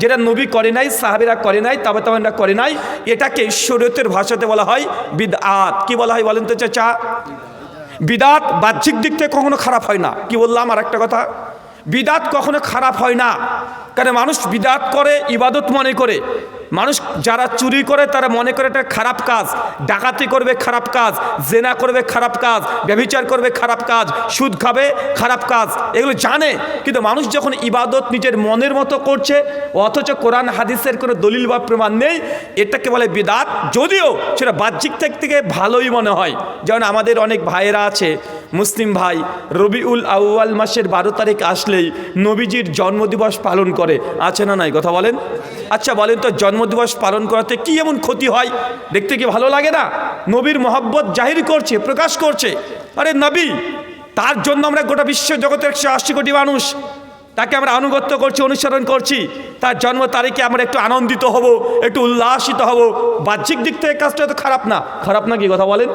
যেটা নবী করে নাই, সাহাবিরা করে নাই তবে তাবেনরা করে নাই, এটাকে শরীয়তের ভাষাতে বলা হয় বিদ বিদআত। কি বলা হয় বলেন তো চাচা? বিদাত বাহ্যিক দিক থেকে কখনো খারাপ হয় না। কি বললাম আর একটা কথা? বিদাত কখনো খারাপ হয় না। কারণ মানুষ বিদাত করে, ইবাদত মনে করে। মানুষ যারা চুরি করে, তারা মনে করে এটা খারাপ কাজ। ডাকাতি করবে, খারাপ কাজ। জেনা করবে, খারাপ কাজ। ব্যভিচার করবে, খারাপ কাজ। সুদ খাবে, খারাপ কাজ। এগুলো জানে। কিন্তু মানুষ যখন ইবাদত নিজের মনের মতো করছে, অথচ কোরআন হাদিসের কোনো দলিল বা প্রমাণ নেই, এটাকে বলে বিদাত। যদিও সেটা বাহ্যিক দিক থেকে ভালোই মনে হয়। যেমন আমাদের অনেক ভাইয়েরা আছে মুসলিম ভাই, রবিউল আউয়াল মাসের বারো তারিখ আসলেই নবীজির জন্মদিবস পালন করে। আছে না নাই? কথা বলেন। আচ্ছা বলেন তো, জন্মদিবস পালন করাতে কি এমন ক্ষতি হয়? দেখতে কি ভালো লাগে না? নবীর মহব্বত জাহির করছে, প্রকাশ করছে। আরে নবী, তার জন্য আমরা গোটা বিশ্ব জগতের একশো আশি কোটি মানুষ, তাকে আমরা আনুগত্য করছি, অনুসরণ করছি। তার জন্ম তারিখে আমরা একটু আনন্দিত হব, একটু উল্লাসিত হব। বাহ্যিক দিক থেকে কাজটা তো খারাপ না? খারাপ না কি? কথা বলেন।